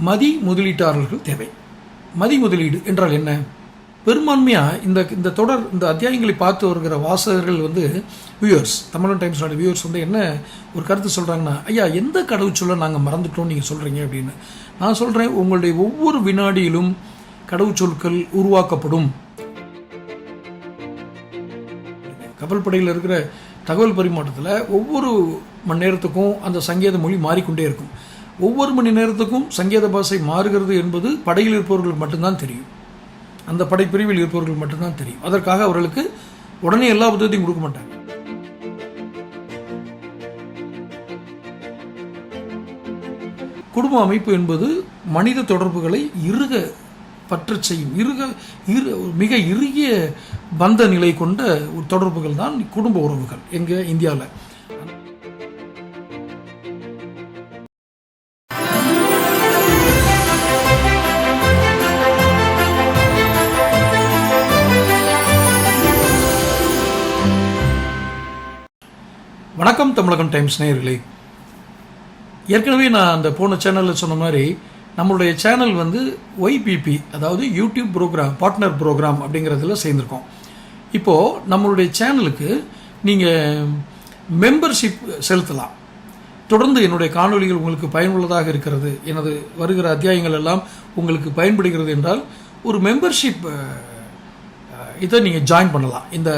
மதி முதலீட்டாளர்கள் தேவை. மதி முதலீடு என்றால் என்ன? பெரும்பான்மையாக இந்த இந்த தொடர் இந்த அத்தியாயங்களை பார்த்து வருகிற வாசகர்கள் வந்து வியூவர்ஸ் தமிழன் டைம்ஸோட வியூவர்ஸ் வந்து என்ன ஒரு கருத்து சொல்கிறாங்கன்னா ஐயா எந்த கடவுச்சொல்லை நாங்கள் மறந்துட்டோம் நீங்கள் சொல்கிறீங்க அப்படின்னு. நான் சொல்கிறேன் உங்களுடைய ஒவ்வொரு வினாடியிலும் கடவுச்சொற்கள் உருவாக்கப்படும். கப்பல் படையில் இருக்கிற தகவல் பரிமாற்றத்தில் ஒவ்வொரு மணி நேரத்துக்கும் அந்த சங்கேத மொழி மாறிக்கொண்டே இருக்கும். ஒவ்வொரு மணி நேரத்துக்கும் சங்கேத பாஷை மாறுகிறது என்பது படையில் இருப்பவர்களுக்கு மட்டும்தான் தெரியும். அந்த படைப்பிரிவில் இருப்பவர்கள் மட்டும்தான் தெரியும். அதற்காக அவர்களுக்கு உடனே எல்லா புத்தகத்தையும் கொடுக்க மாட்டாங்க. குடும்ப அமைப்பு என்பது மனித தொடர்புகளை இறுக பற்றச் செய்யும். இறுக இரு மிக இறுகிய பந்த நிலை கொண்ட ஒரு தொடர்புகள் தான் குடும்ப உறவுகள் எங்க இந்தியாவில் வணக்கம் தமிழகம் டைம்ஸ் நேயர்களே. ஏற்கனவே நான் அந்த போன சேனலில் சொன்ன மாதிரி நம்மளுடைய சேனல் வந்து ஒய்பிபி அதாவது யூடியூப் ப்ரோக்ராம் பார்ட்னர் ப்ரோக்ராம் அப்படிங்கிறதுல சேர்ந்துருக்கோம். இப்போது நம்மளுடைய சேனலுக்கு நீங்கள் மெம்பர்ஷிப் செலுத்தலாம். தொடர்ந்து என்னுடைய காணொளிகள் உங்களுக்கு பயனுள்ளதாக இருக்கிறது எனது வருகிற அத்தியாயங்கள் எல்லாம் உங்களுக்கு பயன்படுகிறது என்றால் ஒரு மெம்பர்ஷிப் இதை நீங்கள் ஜாயின் பண்ணலாம். இந்த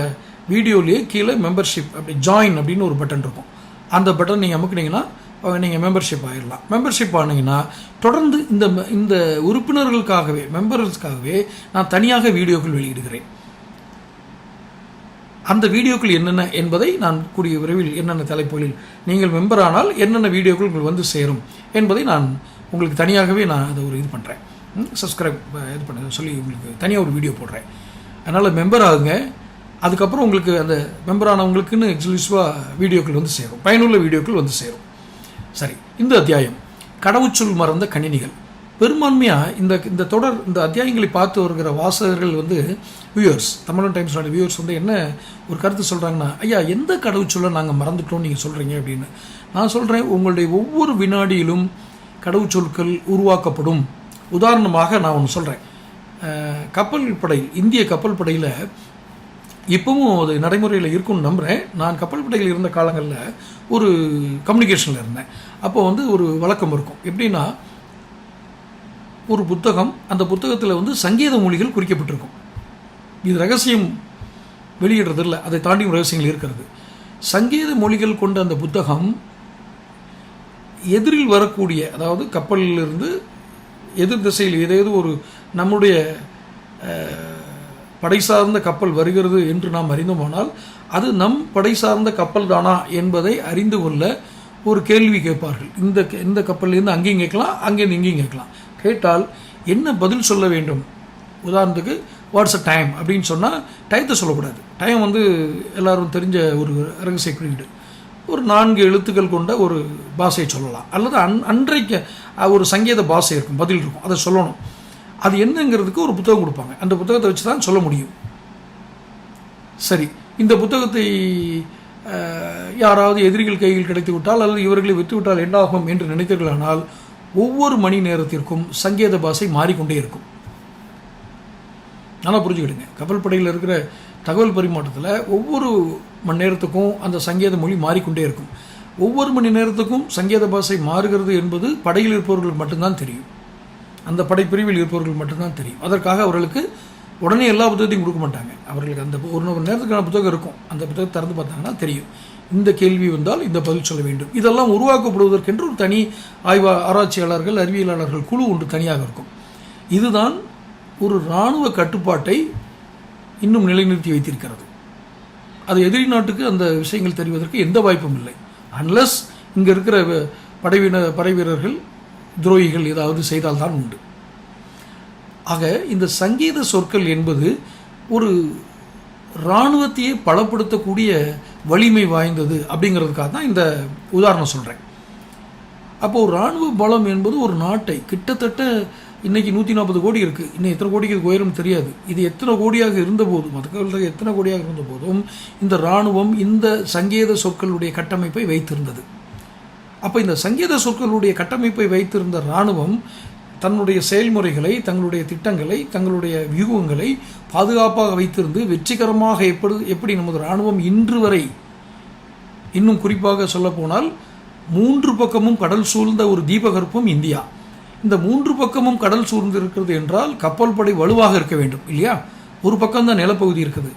வீடியோலேயே கீழே மெம்பர்ஷிப் அப்படி ஜாயின் அப்படின்னு ஒரு பட்டன் இருக்கும். அந்த பட்டன் நீங்கள் அமுக்குனீங்கன்னா நீங்கள் மெம்பர்ஷிப் ஆகிடலாம் மெம்பர்ஷிப் ஆனீங்கன்னா தொடர்ந்து இந்த இந்த உறுப்பினர்களுக்காகவே மெம்பர்ஸ்க்காகவே நான் தனியாக வீடியோக்கள் வெளியிடுகிறேன். அந்த வீடியோக்கள் என்னென்ன என்பதை நான் கூடிய விரைவில் என்னென்ன தலைப்புகளில் நீங்கள் மெம்பர் ஆனால் என்னென்ன வீடியோக்கள் உங்களுக்கு வந்து சேரும் என்பதை நான் உங்களுக்கு தனியாகவே நான் அதை ஒரு இது பண்ணுறேன் சப்ஸ்கிரைப் இது பண்ண சொல்லி உங்களுக்கு தனியாக ஒரு வீடியோ போடுறேன். அதனால் மெம்பர் ஆகுங்க. அதுக்கப்புறம் உங்களுக்கு அந்த மெம்பர் ஆனவங்களுக்குன்னு எக்ஸ்க்ளூசிவாக வீடியோக்கள் வந்து சேரும். பயனுள்ள வீடியோக்கள் வந்து சேரும். சரி இந்த அத்தியாயம். கடவுச்சொல் மறந்த கணினிகள். பெரும்பான்மையாக இந்த இந்த தொடர் இந்த அத்தியாயங்களை பார்த்து வருகிற வாசகர்கள் வந்து வியூவர்ஸ் தமிழன் டைம்ஸோட வியூவர்ஸ் வந்து என்ன ஒரு கருத்து சொல்கிறாங்கன்னா ஐயா எந்த கடவுச்சொல்லை நாங்கள் மறந்துட்டோம்னு நீங்கள் சொல்கிறீங்க அப்படின்னு. நான் சொல்கிறேன் உங்களுடைய ஒவ்வொரு வினாடியிலும் கடவுச்சொற்கள் உருவாக்கப்படும். உதாரணமாக நான் ஒன்று சொல்கிறேன் கப்பல் படை இந்திய கப்பல் படையில் இப்போவும் அது நடைமுறையில் இருக்கும்னு நம்புகிறேன் நான் கப்பல் படையில் இருந்த காலங்களில் ஒரு கம்யூனிகேஷனில் இருந்தேன். அப்போ வந்து ஒரு வழக்கம் இருக்கும். எப்படின்னா ஒரு புத்தகம் அந்த புத்தகத்தில் வந்து சங்கீத மொழிகள் குறிக்கப்பட்டிருக்கும். இது ரகசியம் வெளியிடுறது இல்லை. அதை தாண்டியும் ரகசியங்கள் இருக்கிறது. சங்கீத மொழிகள் கொண்ட அந்த புத்தகம் எதிரில் வரக்கூடிய அதாவது கப்பலில் இருந்து எதிர் திசையில் ஏதேதோ ஒரு நம்முடைய படை சார்ந்த கப்பல் வருகிறது என்று நாம் அறிந்தோமானால் அது நம் படை சார்ந்த கப்பல் தானா என்பதை அறிந்து கொள்ள ஒரு கேள்வி கேட்பார்கள். இந்த இந்த கப்பல்லேருந்து அங்கேயும் கேட்கலாம் அங்கேருந்து இங்கேயும் கேட்கலாம். கேட்டால் என்ன பதில் சொல்ல வேண்டும்? உதாரணத்துக்கு வாட்ஸ் அ டைம் அப்படின்னு சொன்னால் டயத்தை சொல்லக்கூடாது. டைம் வந்து எல்லோரும் தெரிஞ்ச ஒரு ரகசிய குறியீடு. ஒரு நான்கு எழுத்துக்கள் கொண்ட ஒரு பாஷையை சொல்லலாம். அல்லது அன் அன்றைக்கு ஒரு சங்கீத பாஷை இருக்கும் பதில் இருக்கும். அதை சொல்லணும். அது என்னங்கிறதுக்கு ஒரு புத்தகம் கொடுப்பாங்க. அந்த புத்தகத்தை வச்சு தான் சொல்ல முடியும். சரி இந்த புத்தகத்தை யாராவது எதிரிகள் கையில் கிடைத்து விட்டால் அல்லது இவர்களை விட்டுவிட்டால் என்னாகும் என்று நினைத்தீர்களானால் ஒவ்வொரு மணி நேரத்திற்கும் சங்கேத பாஷை மாறிக்கொண்டே இருக்கும். நல்லா புரிஞ்சுக்கிடுங்க. கப்பல் படையில் இருக்கிற தகவல் பரிமாற்றத்தில் ஒவ்வொரு மணி நேரத்துக்கும் அந்த சங்கேத மொழி மாறிக்கொண்டே இருக்கும். ஒவ்வொரு மணி நேரத்துக்கும் சங்கேத பாஷை மாறுகிறது என்பது படையில் இருப்பவர்களுக்கு மட்டும்தான் தெரியும். அந்த படைப்பிரிவில் இருப்பவர்கள் மட்டும்தான் தெரியும். அதற்காக அவர்களுக்கு உடனே எல்லா புத்தகத்தையும் கொடுக்க மாட்டாங்க. அவர்களுக்கு அந்த ஒரு ஒரு நேரத்துக்கான புத்தகம் இருக்கும். அந்த புத்தகத்தை திறந்து பார்த்தாங்கன்னா தெரியும். இந்த கேள்வி வந்தால் இந்த பதில் சொல்ல வேண்டும். இதெல்லாம் உருவாக்கப்படுவதற்கென்று ஒரு தனி ஆய்வா ஆராய்ச்சியாளர்கள் அறிவியலாளர்கள் குழு ஒன்று தனியாக இருக்கும். இதுதான் ஒரு இராணுவ கட்டுப்பாட்டை இன்னும் நிலைநிறுத்தி வைத்திருக்கிறது. அது எதிரி நாட்டுக்கு அந்த விஷயங்கள் தெரிவதற்கு எந்த வாய்ப்பும் இல்லை. அன்லஸ் இங்கே இருக்கிற வ- படைவீன படை வீரர்கள் துரோகிகள் ஏதாவது செய்தால்தான் உண்டு. ஆக இந்த சங்கீத சொற்கள் என்பது ஒரு இராணுவத்தையே பலப்படுத்தக்கூடிய வலிமை வாய்ந்தது அப்படிங்கிறதுக்காக தான் இந்த உதாரணம் சொல்கிறேன் அப்போது இராணுவ பலம் என்பது ஒரு நாட்டை கிட்டத்தட்ட இன்றைக்கி நூற்றி நாற்பது கோடி இருக்குது இன்னும் எத்தனை கோடிக்கு இது உயரும் தெரியாது. இது எத்தனை கோடியாக இருந்தபோதும் அதுக்கு எத்தனை கோடியாக இருந்தபோதும் இந்த இராணுவம் இந்த சங்கேத சொற்களுடைய கட்டமைப்பை வைத்திருந்தது. அப்போ இந்த சங்கீத சொற்களுடைய கட்டமைப்பை வைத்திருந்த இராணுவம் தன்னுடைய செயல்முறைகளை தங்களுடைய திட்டங்களை தங்களுடைய வியூகங்களை பாதுகாப்பாக வைத்திருந்து வெற்றிகரமாக எப்படி எப்படி நமது இராணுவம் இன்று வரை இன்னும் குறிப்பாக சொல்லப்போனால் மூன்று பக்கமும் கடல் சூழ்ந்த ஒரு தீபகற்பம் இந்தியா. இந்த மூன்று பக்கமும் கடல் சூழ்ந்து இருக்கிறது என்றால் கப்பல் படை வலுவாக இருக்க வேண்டும் இல்லையா? ஒரு பக்கம்தான் நிலப்பகுதி இருக்குது.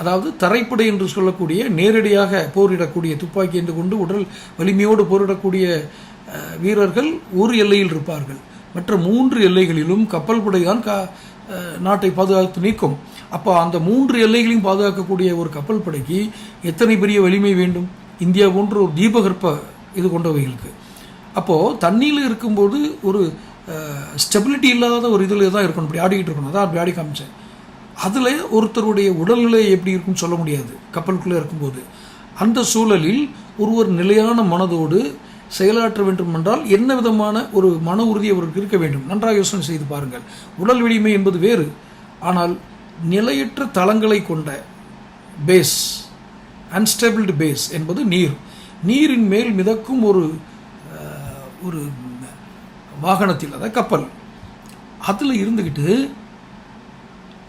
அதாவது தரைப்படை என்று சொல்லக்கூடிய நேரடியாக போரிடக்கூடிய துப்பாக்கி என்று கொண்டு உடல் வலிமையோடு போரிடக்கூடிய வீரர்கள் ஒரு எல்லையில் இருப்பார்கள். மற்ற மூன்று எல்லைகளிலும் கப்பல் படைதான் கா நாட்டை பாதுகாத்து நீக்கும். அப்போ அந்த மூன்று எல்லைகளையும் பாதுகாக்கக்கூடிய ஒரு கப்பல் படைக்கு எத்தனை பெரிய வலிமை வேண்டும்? இந்தியா போன்ற ஒரு தீபகற்ப இது கொண்டவைகளுக்கு. அப்போது தண்ணியில் இருக்கும்போது ஒரு ஸ்டெபிலிட்டி இல்லாத ஒரு இதில் தான் இருக்கணும். இப்படி ஆடிக்கிட்டு இருக்கணும். அதான் அப்படி ஆடி காமிச்சேன். அதில் ஒருத்தருடைய உடல்நிலை எப்படி இருக்குன்னு சொல்ல முடியாது. கப்பலுக்குள்ளே இருக்கும்போது. அந்த சூழலில் ஒருவர் நிலையான மனதோடு செயலாற்ற வேண்டும் என்றால் என்ன விதமான ஒரு மன உறுதி அவருக்கு இருக்க வேண்டும்? நன்றாக யோசனை செய்து பாருங்கள். உடல் வலிமை என்பது வேறு. ஆனால் நிலையற்ற தளங்களை கொண்ட பேஸ் அன்ஸ்டேபிள்டு பேஸ் என்பது நீர். நீரின் மேல் மிதக்கும் ஒரு ஒரு வாகனத்தில் அதாவது கப்பல். அதில் இருந்துக்கிட்டு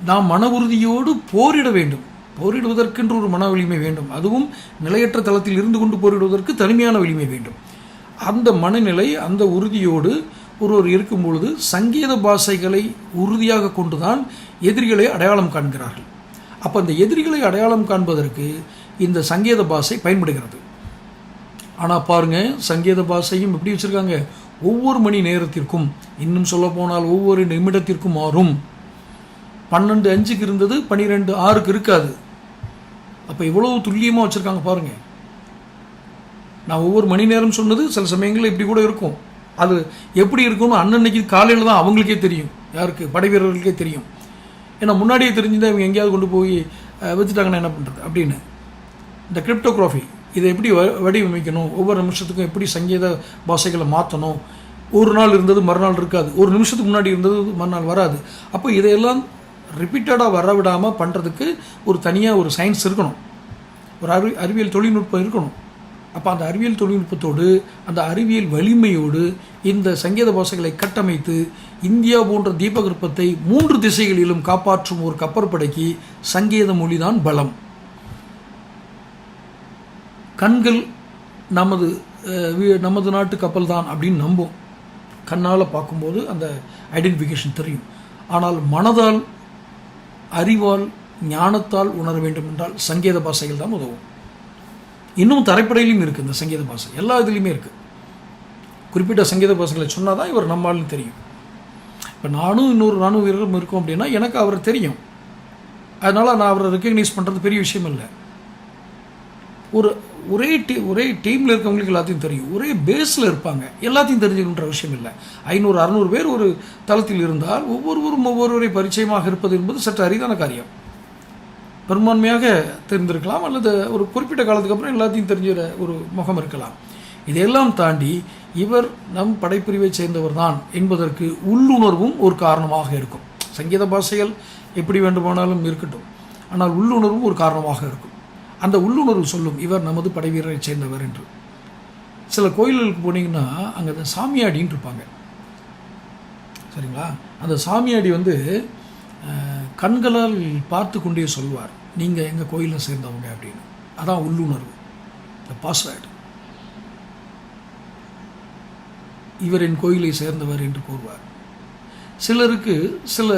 நாம் மன உறுதியோடு போரிட வேண்டும். போரிடுவதற்கென்று ஒரு மன வலிமை வேண்டும். அதுவும் நிலையற்ற தளத்தில் இருந்து கொண்டு போரிடுவதற்கு தனிமையான வலிமை வேண்டும். அந்த மனநிலை அந்த உறுதியோடு ஒருவர் இருக்கும் பொழுது சங்கீத பாஷைகளை உறுதியாக கொண்டுதான் எதிரிகளை அடையாளம் காண்கிறார்கள். அப்போ அந்த எதிரிகளை அடையாளம் காண்பதற்கு இந்த சங்கீத பாஷை பயன்படுகிறது. ஆனால் பாருங்க சங்கீத பாஷையும் எப்படி வச்சுருக்காங்க? ஒவ்வொரு மணி நேரத்திற்கும் இன்னும் சொல்ல போனால் ஒவ்வொரு நிமிடத்திற்கும் மாறும். பன்னெண்டு அஞ்சுக்கு இருந்தது பன்னிரெண்டு ஆறுக்கு இருக்காது. அப்போ இவ்வளவு துல்லியமாக வச்சுருக்காங்க பாருங்கள் நான் ஒவ்வொரு மணி நேரம் சொன்னது சில சமயங்களில் இப்படி கூட இருக்கும். அது எப்படி இருக்கும்னு அன்னன்னைக்கு காலையில் தான் அவங்களுக்கே தெரியும். யாருக்கு? படை வீரர்களுக்கே தெரியும். ஏன்னா முன்னாடியே தெரிஞ்சுதான் இவங்க எங்கேயாவது கொண்டு போய் வச்சுட்டாங்கன்னா என்ன பண்ணுறது அப்படின்னு. இந்த கிரிப்டோகிராஃபி இதை எப்படி வ- வடிவமைக்கணும்? ஒவ்வொரு நிமிஷத்துக்கும் எப்படி சங்கீத பாஷைகளை மாற்றணும் ஒரு நாள் இருந்தது மறுநாள் இருக்காது. ஒரு நிமிஷத்துக்கு முன்னாடி இருந்தது மறுநாள் வராது. அப்போ இதையெல்லாம் ரிப்பீட்டடாக வர விடாமல் பண்ணுறதுக்கு ஒரு தனியாக ஒரு சயின்ஸ் இருக்கணும். ஒரு அறி அறிவியல் தொழில்நுட்பம் இருக்கணும். அப்போ அந்த அறிவியல் தொழில்நுட்பத்தோடு அந்த அறிவியல் வலிமையோடு இந்த சங்கீத பாஷைகளை கட்டமைத்து இந்தியா போன்ற தீபகற்பத்தை மூன்று திசைகளிலும் காப்பாற்றும் ஒரு கப்பற்படைக்கு சங்கீத மொழிதான் பலம். கண்கள் நமது நமது நாட்டு கப்பல் தான் அப்படின்னு நம்பும். கண்ணால் பார்க்கும்போது அந்த ஐடென்டிஃபிகேஷன் தெரியும். ஆனால் மனதால் அறிவால் ஞானத்தால் உணர வேண்டும் என்றால் சங்கீத பாஷைகள் தான் உதவும். இன்னும் தரைப்படையிலும் இருக்குது இந்த சங்கீத பாஷை. எல்லா இதுலேயுமே இருக்குது குறிப்பிட்ட சங்கீத பாஷைகளை சொன்னால் தான் இவர் நம்மாலும் தெரியும். இப்போ நானும் இன்னொரு ராணுவ வீரரும் இருக்கோம் அப்படின்னா எனக்கு அவரை தெரியும். அதனால் நான் அவரை ரெக்கக்னைஸ் பண்ணுறது பெரிய விஷயம் இல்லை. ஒரு ஒரே டீ ஒரே டீமில் இருக்கவங்களுக்கு எல்லாத்தையும் தெரியும். ஒரே பேஸில் இருப்பாங்க. எல்லாத்தையும் தெரிஞ்சுக்கின்ற விஷயம் இல்லை. ஐநூறு அறநூறு பேர் ஒரு தளத்தில் இருந்தால் ஒவ்வொருவரும் ஒவ்வொருவரை பரிச்சயமாக இருப்பது என்பது சற்று அரிதான காரியம். பெரும்பான்மையாக தெரிந்திருக்கலாம் அல்லது ஒரு குறிப்பிட்ட காலத்துக்கு அப்புறம் எல்லாத்தையும் தெரிஞ்ச ஒரு முகம் இருக்கலாம். இதையெல்லாம் தாண்டி இவர் நம் படைப்பிரிவை சேர்ந்தவர் தான் என்பதற்கு உள்ளுணர்வும் ஒரு காரணமாக இருக்கும். சங்கீத பாஷைகள் எப்படி வேண்டுமானாலும் இருக்கட்டும். ஆனால் உள்ளுணர்வும் ஒரு காரணமாக இருக்கும். அந்த உள்ளுணர்வு சொல்லும் இவர் நமது படை வீரரை சேர்ந்தவர் என்று. சில கோயில்களுக்கு போனீங்கன்னா அங்கே சாமியாடின்னு இருப்பாங்க. சரிங்களா? அந்த சாமியாடி வந்து கண்களால் பார்த்து கொண்டே சொல்வார் நீங்கள் எங்கள் கோயிலை சேர்ந்தவங்க அப்படின்னு. அதான் உள்ளுணர்வு. இந்த பாஸ்வேர்டு இவர் என் கோயிலை சேர்ந்தவர் என்று கூறுவார். சிலருக்கு சில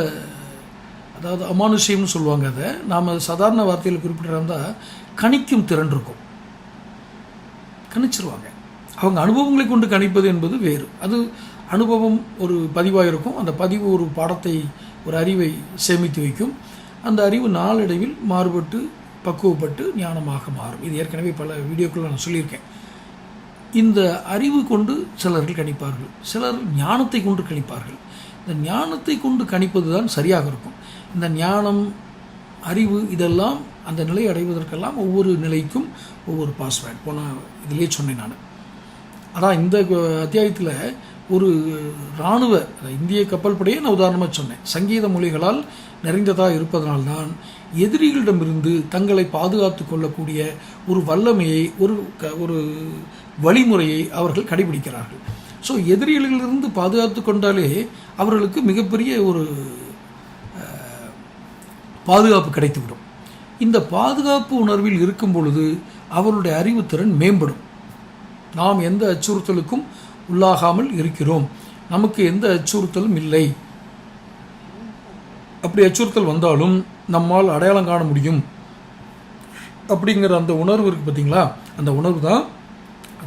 அதாவது அமானுஷ்யம்னு சொல்லுவாங்க அதை. நாம் சாதாரண வார்த்தையில் குறிப்பிட்டிருந்தால் கணிக்கும் திறன் இருக்கும். கணிச்சிருவாங்க. அவங்க அனுபவங்களை கொண்டு கணிப்பது என்பது வேறு. அது அனுபவம் ஒரு பதிவாக இருக்கும். அந்த பதிவு ஒரு பாடத்தை ஒரு அறிவை சேமித்து வைக்கும். அந்த அறிவு நாளடைவில் மாறுபட்டு பக்குவப்பட்டு ஞானமாக மாறும். இது ஏற்கனவே பல வீடியோக்களில் நான் சொல்லியிருக்கேன். இந்த அறிவு கொண்டு சிலர்கள் கணிப்பார்கள். சிலர் ஞானத்தை கொண்டு கணிப்பார்கள். இந்த ஞானத்தை கொண்டு கணிப்பது தான் சரியாக இருக்கும். இந்த ஞானம் அறிவு இதெல்லாம் அந்த நிலையை அடைவதற்கெல்லாம் ஒவ்வொரு நிலைக்கும் ஒவ்வொரு பாஸ்வேர்ட் போன இதிலே சொன்னேன் நான். அதான் இந்த அத்தியாயத்தில் ஒரு இராணுவ இந்திய கப்பல் படையை நான் உதாரணமாக சொன்னேன். சங்கீத மொழிகளால் நிறைந்ததாக இருப்பதனால்தான் எதிரிகளிடமிருந்து தங்களை பாதுகாத்து கொள்ளக்கூடிய ஒரு வல்லமையை ஒரு க ஒரு வழிமுறையை அவர்கள் கடைபிடிக்கிறார்கள். ஸோ எதிரிகளிலிருந்து பாதுகாத்து கொண்டாலே அவர்களுக்கு மிகப்பெரிய ஒரு பாதுகாப்பு கிடைத்துவிடும். இந்த பாதுகாப்பு உணர்வில் இருக்கும் பொழுது அவருடைய அறிவுத்திறன் மேம்படும். நாம் எந்த அச்சுறுத்தலுக்கும் உள்ளாகாமல் இருக்கிறோம். நமக்கு எந்த அச்சுறுத்தலும் இல்லை. அப்படி அச்சுறுத்தல் வந்தாலும் நம்மால் அடையாளம் காண முடியும். அப்படிங்கிற அந்த உணர்வு இருக்குது பார்த்தீங்களா அந்த உணர்வு தான்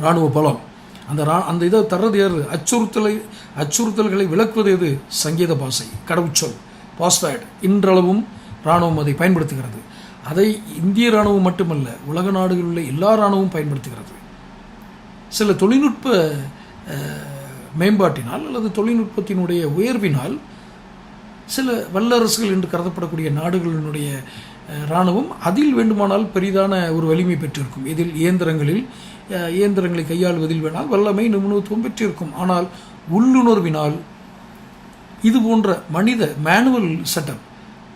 இராணுவ பலம். அந்த ரா அந்த இதை தர்றது யாரு? அச்சுறுத்தலை அச்சுறுத்தல்களை விளக்குவது எது? சங்கீத பாசை கடவுச்சொல் பாஸ்வேர்டு இன்றளவும் இராணுவம் அதை பயன்படுத்துகிறது. அதை இந்திய இராணுவம் மட்டுமல்ல உலக நாடுகளில் உள்ள எல்லா இராணுவமும் பயன்படுத்துகிறது. சில தொழில்நுட்ப மேம்பாட்டினால் அல்லது தொழில்நுட்பத்தினுடைய உயர்வினால் சில வல்லரசுகள் என்று கருதப்படக்கூடிய நாடுகளினுடைய இராணுவம் அதில் வேண்டுமானால் பெரிதான ஒரு வலிமை பெற்றிருக்கும். இதில் இயந்திரங்களில் இயந்திரங்களை கையாளுவதில் வேணால் வல்லமை நிபுணத்துவம் பெற்றிருக்கும். ஆனால் உள்ளுணர்வினால் இது போன்ற மனித மேனுவல் செட்டப்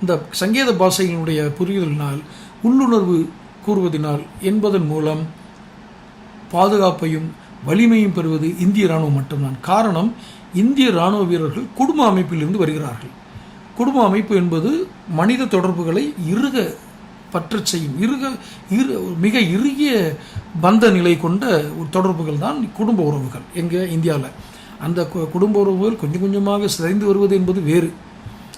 இந்த சங்கேத பாஷையினுடைய புரிதலினால் உள்ளுணர்வு கூறுவதினால் என்பதன் மூலம் பாதுகாப்பையும் வலிமையும் பெறுவது இந்திய இராணுவம் மட்டும்தான். காரணம் இந்திய இராணுவ வீரர்கள் குடும்ப அமைப்பிலிருந்து வருகிறார்கள். குடும்ப அமைப்பு என்பது மனித தொடர்புகளை இறுக பற்றச் செய்யும் இறுக இரு மிக இறுகிய பந்த நிலை கொண்ட ஒரு தொடர்புகள் தான் குடும்ப உறவுகள் எங்கே இந்தியாவில் அந்த கு- குடும்ப உறவுகள் கொஞ்சம் கொஞ்சமாக சிதைந்து வருவது என்பது வேறு.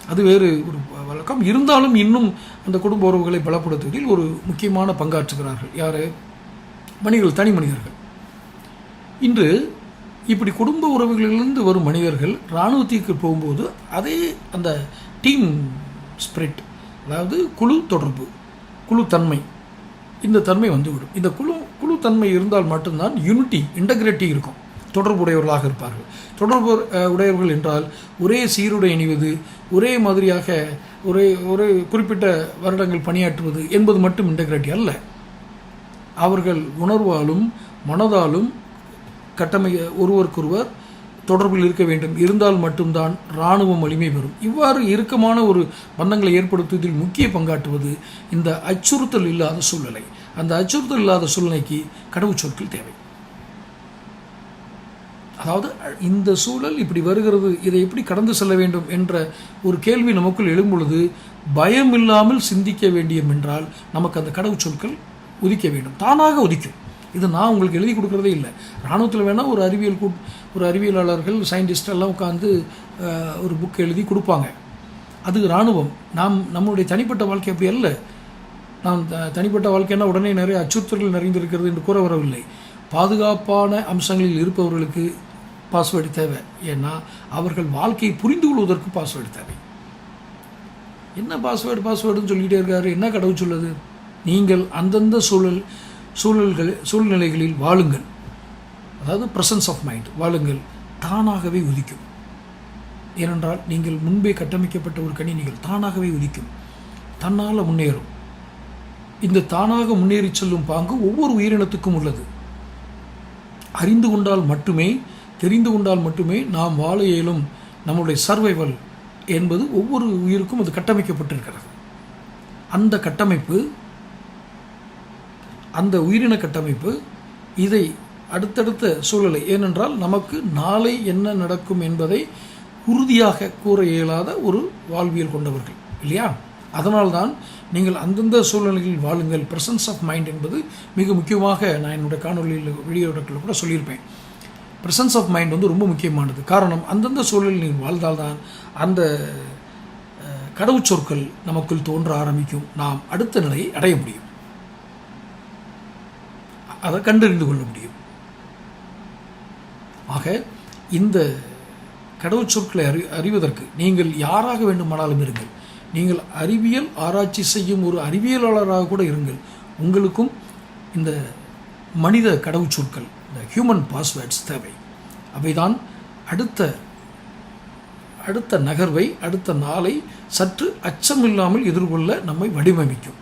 அது வேறு ஒரு வழக்கம். இருந்தாலும் இன்னும் அந்த குடும்ப உறவுகளை பலப்படுத்துவதில் ஒரு முக்கியமான பங்காற்றுகிறார்கள். யார்? மனிதர்கள் தனி மனிதர்கள். இன்று இப்படி குடும்ப உறவுகளிலிருந்து வரும் மனிதர்கள் இராணுவத்திற்கு போகும்போது அதே அந்த டீம் ஸ்பிரிட் அதாவது குழு தொடர்பு குழு தன்மை இந்த தன்மை வந்துவிடும். இந்த குழு குழு தன்மை இருந்தால் மட்டும்தான் யூனிட்டி இன்டகிரிட்டி இருக்கும். தொடர்புடையவர்களாக இருப்பார்கள். தொடர்பு உடையவர்கள் என்றால் ஒரே சீருடை அணிவது ஒரே மாதிரியாக ஒரே ஒரு குறிப்பிட்ட வருடங்கள் பணியாற்றுவது என்பது மட்டும் இன்டகிரிட்டி அல்ல. அவர்கள் உணர்வாலும் மனதாலும் கட்டமை ஒருவருக்கொருவர் தொடர்பில் இருக்க வேண்டும். இருந்தால் மட்டும்தான் இராணுவம் வலிமை பெறும். இவ்வாறு இறுக்கமான ஒரு பந்தங்களை ஏற்படுத்துவதில் முக்கிய பங்காற்றுவது இந்த அச்சுறுத்தல் இல்லாத சூழ்நிலை. அந்த அச்சுறுத்தல் இல்லாத சூழ்நிலைக்கு கடவுச்சொற்கள் தேவை. அதாவது இந்த சூழல் இப்படி வருகிறது இதை எப்படி கடந்து செல்ல வேண்டும் என்ற ஒரு கேள்வி நமக்குள் எழும் பொழுது பயம் இல்லாமல் சிந்திக்க வேண்டியம் என்றால் நமக்கு அந்த கடவுச்சொற்கள் உதிக்க வேண்டும். தானாக உதிக்கும். இது நான் உங்களுக்கு எழுதி கொடுக்குறதே இல்லை. இராணுவத்தில் வேணால் ஒரு அறிவியல் கூட் ஒரு அறிவியலாளர்கள் சயின்டிஸ்ட் எல்லாம் உட்காந்து ஒரு புக் எழுதி கொடுப்பாங்க. அது இராணுவம். நாம் நம்மளுடைய தனிப்பட்ட வாழ்க்கை அப்படி அல்ல. நாம் த- தனிப்பட்ட வாழ்க்கைன்னா உடனே நிறைய அச்சுறுத்தல்கள் நிறைந்திருக்கிறது என்று கூற வரவில்லை. பாதுகாப்பான அம்சங்களில் இருப்பவர்களுக்கு பாஸ்வேர்டு தேவை. ஏன்னா அவர்கள் வாழ்க்கையை புரிந்து கொள்வதற்கு பாஸ்வேர்டு தேவை. என்ன பாஸ்வேர்டு பாஸ்வேர்டுன்னு சொல்லிகிட்டே இருக்காரு? என்ன கடவுள் சொல்லுது? நீங்கள் அந்தந்த சூழல் சூழல்கள் சூழ்நிலைகளில் வாழுங்கள். அதாவது ப்ரெசன்ஸ் ஆஃப் மைண்ட் வாழுங்கள். தானாகவே உதிக்கும். ஏனென்றால் நீங்கள் முன்பே கட்டமைக்கப்பட்ட ஒரு கணினிகள் தானாகவே உதிக்கும். தன்னால் முன்னேறும். இந்த தானாக முன்னேறி செல்லும் பாங்கு ஒவ்வொரு உயிரினத்துக்கும் உள்ளது. அறிந்து கொண்டால் மட்டுமே தெரிந்து கொண்டால் மட்டுமே நாம் வாழ இயலும். நம்முடைய சர்வைவல் என்பது ஒவ்வொரு உயிருக்கும் அது கட்டமைக்கப்பட்டிருக்கிறது. அந்த கட்டமைப்பு அந்த உயிரின கட்டமைப்பு இதை அடுத்தடுத்த சூழலை ஏனென்றால் நமக்கு நாளை என்ன நடக்கும் என்பதை உறுதியாக கூற இயலாத ஒரு வாழ்வியல் கொண்டவர்கள் இல்லையா? அதனால்தான் நீங்கள் அந்தந்த சூழ்நிலையில் வாழுங்கள். ப்ரெசன்ஸ் ஆஃப் மைண்ட் என்பது மிக முக்கியமாக நான் என்னுடைய காணொலியில் வீடியோக்களில் கூட சொல்லியிருப்பேன். ப்ரெசன்ஸ் ஆஃப் மைண்ட் வந்து ரொம்ப முக்கியமானது. காரணம் அந்தந்த சூழலில் நீங்கள் வாழ்ந்தால்தான் அந்த கடவுச்சொற்கள் நமக்குள் தோன்ற ஆரம்பிக்கும். நாம் அடுத்த நிலையை அடைய முடியும். அதை கண்டறிந்து கொள்ள முடியும். ஆக இந்த கடவுச்சொற்களை அறி அறிவதற்கு நீங்கள் யாராக வேண்டுமானாலும் இருங்கள். நீங்கள் அறிவியல் ஆராய்ச்சி செய்யும் ஒரு அறிவியலாளராக கூட இருங்கள். உங்களுக்கும் இந்த மனித கடவுச்சொற்கள் இந்த ஹியூமன் பாஸ்வேர்ட்ஸ் தேவை. அவைதான் அடுத்த அடுத்த நகர்வை அடுத்த நாளை சற்று அச்சமில்லாமல் எதிர்கொள்ள நம்மை வடிவமைக்கும்.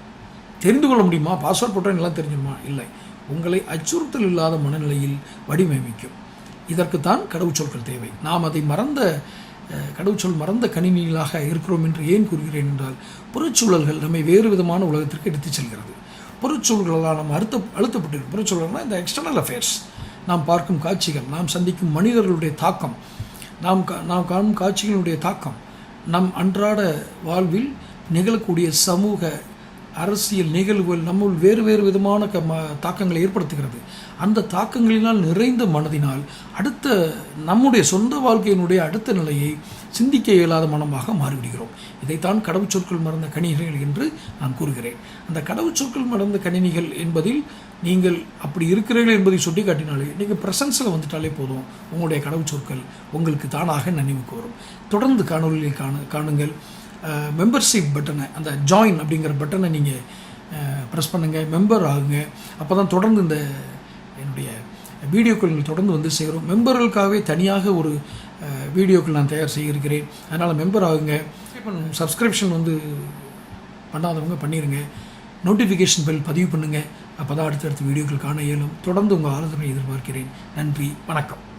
தெரிந்து கொள்ள முடியுமா? பாஸ்வேர்ட் போட்டால் எல்லாம் தெரிஞ்சுமா? இல்லை. உங்களை அச்சுறுத்தல் இல்லாத மனநிலையில் வடிவமைக்கும். இதற்குத்தான் கடவுச்சொற்கள் தேவை. நாம் அதை மறந்த கடவுச்சொல் மறந்த கணினிகளாக இருக்கிறோம் என்று ஏன் கூறுகிறேன் என்றால் புறச்சூழல்கள் நம்மை வேறு விதமான உலகத்திற்கு எடுத்துச் செல்கிறது. புறச்சூழல்களால் நம்ம அழுத்த அழுத்தப்பட்டிருக்கும் புறச்சூழல்னால் இந்த எக்ஸ்டர்னல் அஃபேர்ஸ் நாம் பார்க்கும் காட்சிகள் நாம் சந்திக்கும் மனிதர்களுடைய தாக்கம் நாம் கா- நாம் காணும் காட்சிகளுடைய தாக்கம் நம் அன்றாட வாழ்வில் நிகழக்கூடிய சமூக அரசியல் நிகழ்வுகள் நம்முள் வேறு வேறு விதமான க ம தாக்கங்களை ஏற்படுத்துகிறது. அந்த தாக்கங்களினால் நிறைந்த மனதினால் அடுத்த நம்முடைய சொந்த வாழ்க்கையினுடைய அடுத்த நிலையை சிந்திக்க இயலாத மனமாக மாறிவிடுகிறோம். இதைத்தான் கடவுச்சொற்கள் மறந்த கணினிகள் என்று நான் கூறுகிறேன். அந்த கடவுச்சொற்கள் மறந்த கணினிகள் என்பதில் நீங்கள் அப்படி இருக்கிறீர்கள் என்பதை சுட்டி காட்டினாலே நீங்கள் ப்ரெசன்ஸில் வந்துட்டாலே போதும். உங்களுடைய கடவுச்சொற்கள் உங்களுக்கு தானாக நினைவுக்கு வரும் தொடர்ந்து காணொலியை காணு காணுங்கள். மெம்பர்ஷிப் பட்டனை அந்த ஜாயின் அப்படிங்கிற பட்டனை நீங்கள் ப்ரெஸ் பண்ணுங்கள் மெம்பர் ஆகுங்க. அப்போ தான் தொடர்ந்து இந்த என்னுடைய வீடியோக்கள் நீங்கள் தொடர்ந்து வந்து சேரும். மெம்பர்களுக்காகவே தனியாக ஒரு வீடியோக்கள் நான் தயார் செய்ய இருக்கிறேன் அதனால் மெம்பர் ஆகுங்க. சப்ஸ்கிரிப்ஷன் வந்து பண்ணாதவங்க பண்ணிடுங்க நோட்டிஃபிகேஷன் பெல் பதிவு பண்ணுங்கள் அப்போ தான் அடுத்தடுத்த வீடியோக்கள் காண இயலும். தொடர்ந்து உங்கள் ஆலோசனை எதிர்பார்க்கிறேன். நன்றி வணக்கம்.